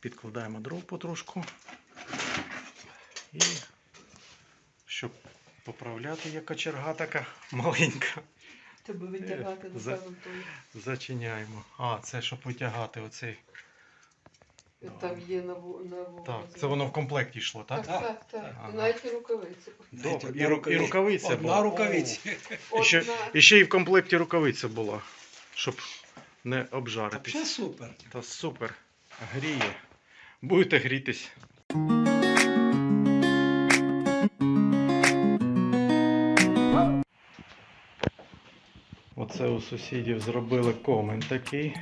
Підкладаємо дров потрошку. І щоб поправляти, яка черга така маленька. Тебе витягати до за- Зачиняємо. А, це щоб витягати оцей. Там є на на. Так, це воно в комплекті йшло, Так, так? так, так. Ага. І навіть і рукавиці. Добре. І, ру- і рукавиця Одна була. рукавиця. І ще, і ще й в комплекті рукавиця була, щоб не Та Все супер. Та супер. Гріє. Будете грітись. Оце у сусідів зробили комен такий.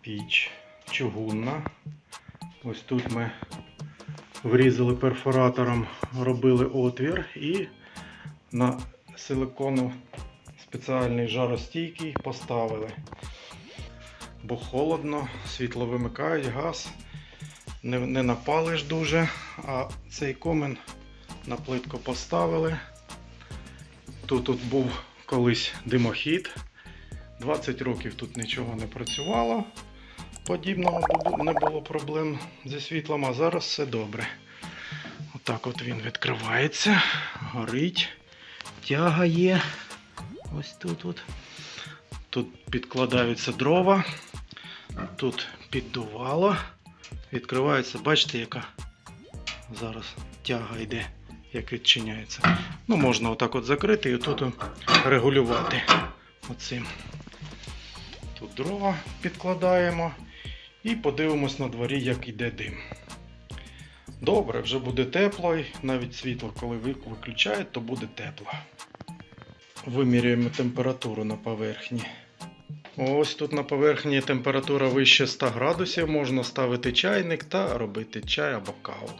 Піч чугунна. Ось тут ми врізали перфоратором, робили отвір і на силикону спеціальний жаростійкий поставили. Бо холодно, світло вимикають, газ, не, не напалиш дуже, а цей комен на плитку поставили. Тут, тут був колись димохід. 20 років тут нічого не працювало. Подібного не було проблем зі світлом, а зараз все добре. Отак от він відкривається, горить, тяга є. Ось тут. Тут підкладаються дрова, тут піддувало. Відкривається, бачите, яка зараз тяга йде, як відчиняється. Ну, можна отак от закрити і тут регулювати оцим. Тут дрова підкладаємо і подивимось на дворі, як йде дим. Добре, вже буде тепло, і навіть світло, коли ви- виключають, то буде тепло. Вимірюємо температуру на поверхні. Ось тут на поверхні температура вище 100 градусів, можна ставити чайник та робити чай або каву.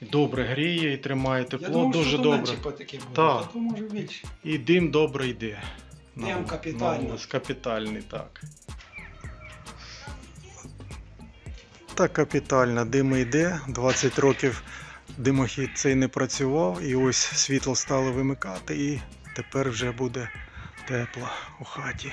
Добре гріє і тримає Я тепло, думав, дуже що добре. буде. Так. а то може більше. І дим добре йде. Дим капітальний. на- Капітальний, так. Так, капітально, дим йде. 20 років димохід цей не працював, і ось світло стало вимикати, і тепер вже буде тепло у хаті.